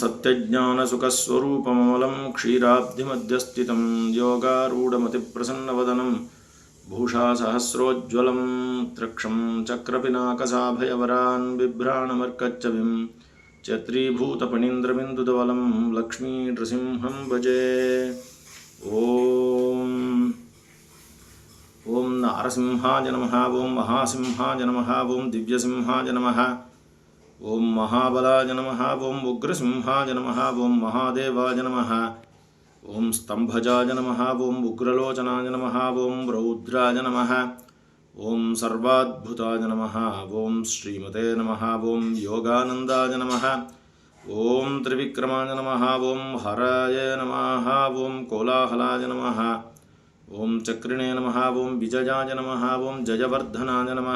सत्यज्ञानसुखस्वरूपममलं क्षीराब्धिमध्यस्थितं योगारूढमतिप्रसन्नवदनं भूषासहस्रोज्ज्वलं त्रिक्षं चक्रपिनाकसाभयवरान् बिभ्राणमर्कच्छविं चत्रीभूतपणीन्द्रबिन्दुदवलं लक्ष्मीनृसिंहं भजे ॐ ॐ नारसिंहाय नमः ॐ महासिंहाय नमः ॐ दिव्यसिंहाय नमः ఓం మహాబలాయ నమ ఓం ఉగ్రసింహాయ నమ ఓం మహాదేవాయ నమ ఓం స్తంభజాయ నమ ఓం ఉగ్రలోచనాయ నమ ఓం రౌద్రాయ నమ ఓం సర్వాద్భుతాయ నమ ఓం శ్రీమతే నమ ఓం యోగానందాయ నమ ఓం త్రివిక్రమాయ నమ ఓం హరాయ నమ ఓం కోలాహలాయ నమ ఓం చక్రిణే నమ ఓం విజయాయ నమ ఓం జయవర్ధనాయ నమ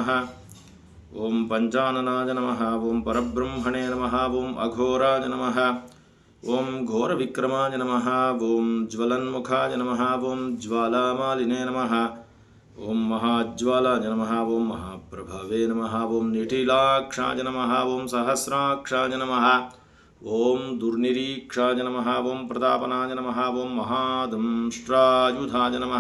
ఓం పంచాననాయ నమ ఓం పరబ్రహ్మణే నమ ఓం అఘోరాయ నమ ఓం ఘోర ఘోరవిక్రమాయ నమ ఓం జ్వలన్ముఖాయ నమ ఓం జ్వాలామాలినే నమ ఓం మహాజ్వాలాయ నమ ఓం మహాప్రభవే నమ ఓం నిటిలాక్షాయ నమ ఓం సహస్రాక్షాయ నమ ఓం దుర్నిరీక్షాయ నమ ఓం ప్రతాపనాయ నమ ఓం మహాదంష్ట్రాయుధాయ నమ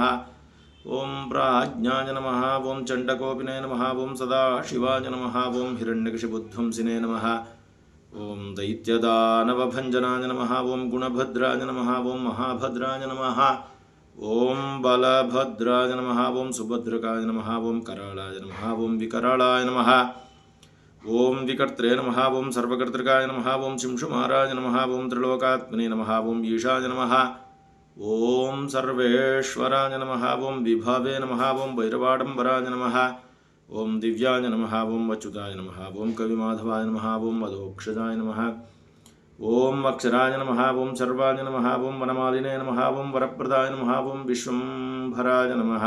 ఓం ప్రాజ్ఞాయ నమ ఓం చండకోపినే నమ ఓం సదాశివాయ నమ ఓం హిరణ్యకశిబుధ్వంసినే నమ ఓం దైత్యదానవభంజనాయ నమ ఓం గుణభద్రాయ నమ ఓం మహాభద్రాయ నమ ఓం బలభద్రాయ నమ ఓం సుభద్రకాయ నమ ఓం కరాళాయ నమ ఓం వికరాళాయ నమ ఓం వికర్త్రే నమ ఓం సర్వకర్తృకాయ నమ ఓం శింషుమారాయ నమ ఓం త్రిలోకాత్మనే నమ ఓం ఈశాయ నమ ఓం సర్వేశ్వరాయ నమ ఓం విభావే నమ ఓం భైరవాడంబరాయ నమ ఓం దివ్యాయ నమ ఓం అచ్యుతాయ నమ ఓం కవిమాధవాయ నమ ఓం మధోక్షజాయ నమ ఓం అక్షరాయ నమ ఓం సర్వాయ నమ ఓం వనమాలినే నమ ఓం వరప్రదాయ నమ ఓం విశ్వంభరాయ నమ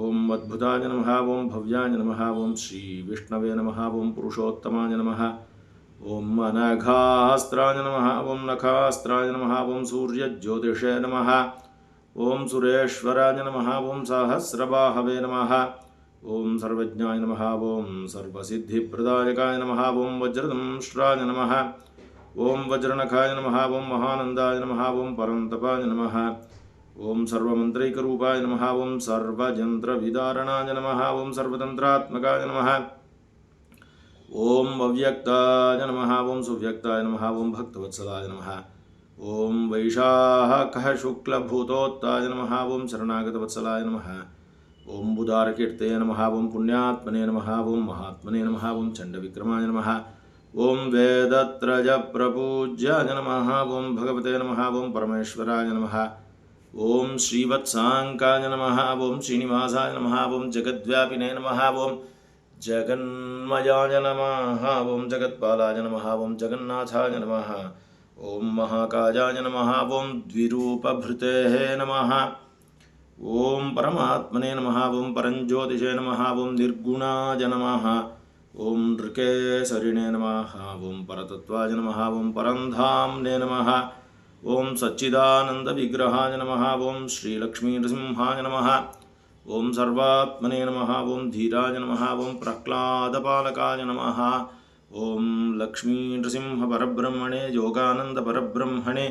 ఓం అద్భుతాయ నమ ఓం భవ్యాయ నమ ఓం శ్రీ విష్ణవే నమ ఓం పురుషోత్తమాయ నమ ఓం అనఘాస్త్రాయ నమ ఓం నఖాస్త్రాయ నమ ఓం సూర్యజ్యోతిషే నమ ఓం సురేశ్వరాయ నమ ఓం సహస్రబాహవే నమ ఓం సర్వజ్ఞాయ నమ ఓం సర్వసిద్ధిప్రదాయకాయ నమ ఓం వజ్రదంశ్రాయ నమ ఓం వజ్రనఖాయ నమ ఓం మహానందాయ నమ ఓం పరంతపాయ నమ ఓం సర్వమంత్రైకరూపాయ నమ ఓం సర్వజంత్రవిదారణాయ నమ ఓం సర్వతంత్రాత్మకాయ నమ ఓం అవ్యక్తాయ నమ ఓం సువ్యక్తాయ నమ ఓం భక్తవత్సలాయ నమ ఓం వైశాఖ శుక్లభూతోత్తాయ నమ ఓం శరణాగతవత్సలాయ నమ ఓం బుధారకీర్తయ నమ ఓం పుణ్యాత్మనే నమ ఓం మహాత్మనే నమ ఓం చండవిక్రమాయ నమ ఓం వేదత్రజ ప్రపూజ్యాయ నమ ఓం భగవతే నమ ఓం పరమేశ్వరాయ నమ ఓం శ్రీవత్సాంకాయ నమ ఓం శ్రీనివాసాయ నమ ఓం జగద్వ్యాపినే నమ ఓం జగన్మయాయ నమ ఓం జగత్పాలాయ నమ ఓం జగన్నాథాయ నమ ఓం మహాకాయాయ నమ ఓం ద్విరూపభృతే నమ ఓం పరమాత్మనే నమ ఓం పరంజ్యోతిషే నమ ఓం నిర్గుణాయ నమ ఓం నృకేసరిణే నమ ఓం పరతత్వాయ నమ ఓం పరంధామ్నే నమ ఓం సచ్చిదానందవిగ్రహాయ నమ ఓం శ్రీలక్ష్మీనృసింహాయ నమ ఓం సర్వాత్మనే నమ ఓం ధీరాయ నమ ఓం ప్రహ్లాదపాలకాయ నమ ఓం లక్ష్మీనృసింహ పరబ్రహ్మణే యోగానంద పరబ్రహ్మణే